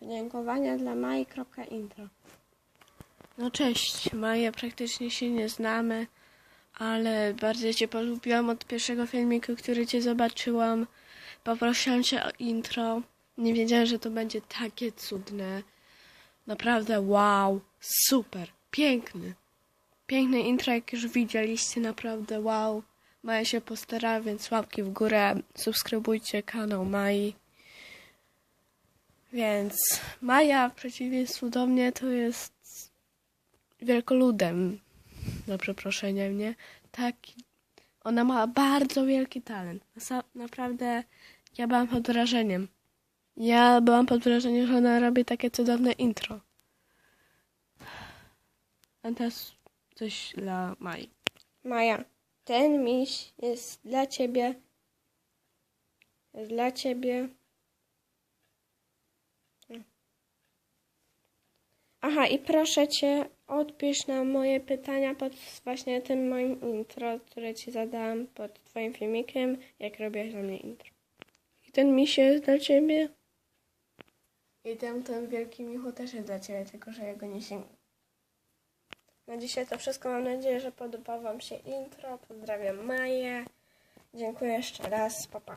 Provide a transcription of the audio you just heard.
Podziękowania dla Mai.intro. No cześć, Maja, praktycznie się nie znamy, ale bardzo Cię polubiłam od pierwszego filmiku, który Cię zobaczyłam. Poprosiłam Cię o intro. Nie wiedziałam, że to będzie takie cudne. Naprawdę wow, super, piękny. Piękne intro, jak już widzieliście, naprawdę wow. Maja się postarała, więc łapki w górę, subskrybujcie kanał Mai. Więc Maja, w przeciwieństwie do mnie, to jest wielkoludem, za przeproszeniem, nie? Tak, ona ma bardzo wielki talent. Naprawdę, ja byłam pod wrażeniem. Ja byłam pod wrażeniem, że ona robi takie cudowne intro. A teraz coś dla Mai. Maja, ten miś jest dla ciebie. Jest dla ciebie. Aha, i proszę cię, odpisz na moje pytania pod właśnie tym moim intro, które ci zadałam pod twoim filmikiem, jak robiłaś dla mnie intro. I ten miś jest dla ciebie. I ten, ten wielki michu też jest dla Ciebie, tylko że ja go nie sięgnę. Na dzisiaj to wszystko. Mam nadzieję, że podoba wam się intro. Pozdrawiam Maję. Dziękuję jeszcze raz. Pa, pa.